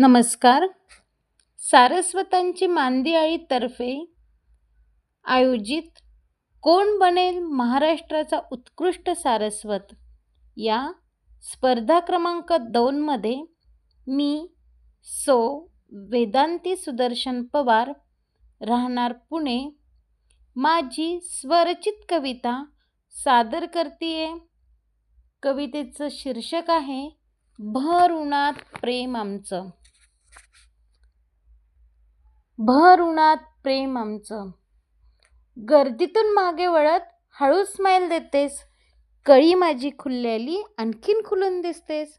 नमस्कार. सारस्वतांची मांदियाळीतर्फे आयोजित कोण बनेल महाराष्ट्राचा उत्कृष्ट सारस्वत या स्पर्धा क्रमांक दोनमध्ये मी सो वेदांती सुदर्शन पवार राहणार पुणे. माझी स्वरचित कविता सादर करते कवितेचं शीर्षक आहे भर उन्हात प्रेम आमचं. भर उन्हात प्रेम आमचं. गर्दीतून मागे वळत हळू स्माईल देतेस. कळी माझी खुललेली आणखीन खुलून दिसतेस.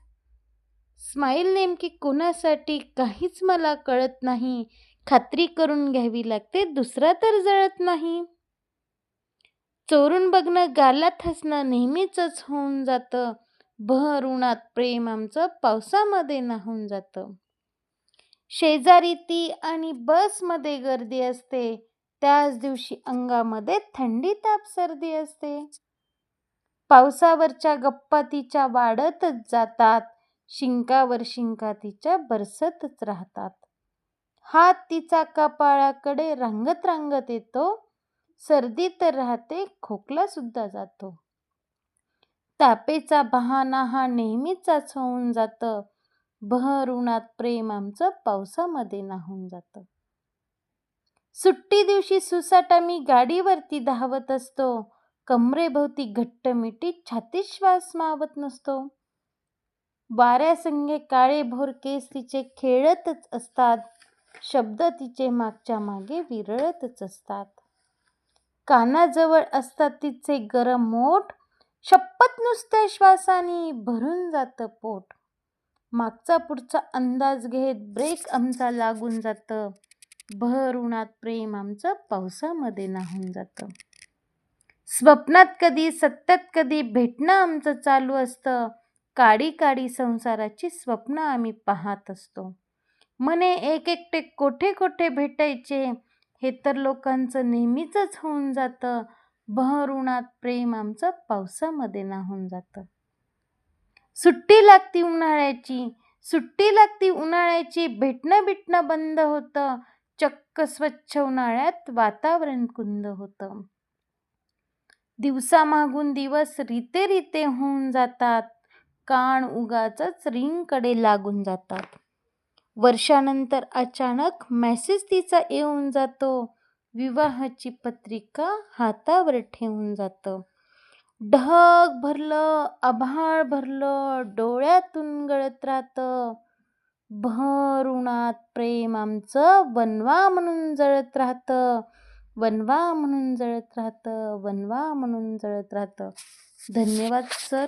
स्माईल नेमकी कुणासाठी काहीच मला कळत नाही. खात्री करून घ्यावी लागते दुसरा तर जळत नाही. चोरून बघणं गालात हसणं नेहमीचंच होऊन जातं. भर उन्हात प्रेम आमचं पावसामध्ये नाहून जातं. शेजारी ती आणि बसमध्ये गर्दी असते. त्याच दिवशी अंगामध्ये थंडी ताप सर्दी असते. पावसावरच्या गप्पा तिच्या वाढतच जातात. शिंकावर शिंका तिच्या बरसतच राहतात. हात तिचा कपाळाकडे रांगत रांगत येतो. सर्दी तर राहते खोकला सुद्धा जातो. तापेचा बहाणा हा नेहमीचाच होऊन जातं. भर उन्हात प्रेम आमचं पावसामध्ये नाहून जातं. सुट्टी दिवशी सुसाटा मी गाडीवरती धावत असतो. कमरेभोवती घट्ट मिठी छातीत श्वास मावत नसतो. वाऱ्यासंगे काळे भोर केस तिचे खेळतच असतात. शब्द तिचे मागच्या मागे विरळतच असतात. कानाजवळ असतात तिचे गरम मोठ. शपथ नुसत्या श्वासाने भरून जातं पोट. मागचा पुढचा अंदाज घेत ब्रेक आमचा लागून जातं. भर उन्हात प्रेम आमचं पावसामध्ये नाहून जातं. स्वप्नात कधी सत्यात कधी भेटणं आमचं चालू असतं. काडी काडी संसाराची स्वप्न आम्ही पाहत असतो. मने एक एकटे कोठे कोठे भेटायचे हे तर लोकांचं नेहमीचंच होऊन जातं. भर उन्हात प्रेम आमचं पावसामध्ये नाहून जातं. सुट्टी लागती उन्हाळ्याची. सुट्टी लागती उन्हाळ्याची भेटणं बिटणं बंद होतं. चक्क स्वच्छ उन्हाळ्यात वातावरण कुंद होतं. दिवसामागून दिवस रिते रिते होऊन जातात. कान उगाच रिंगकडे लागून जातात. वर्षानंतर अचानक मेसेज तिचा येऊन जातो. विवाहाची पत्रिका हातावर ठेवून जातं. ढग भरलं आभाळ भरलं डोळ्यातून गळत राहतं. भर उन्हात प्रेम आमचं वनवा म्हणून जळत राहतं. वनवा म्हणून जळत राहतं वनवा म्हणून जळत राहतं. धन्यवाद सर.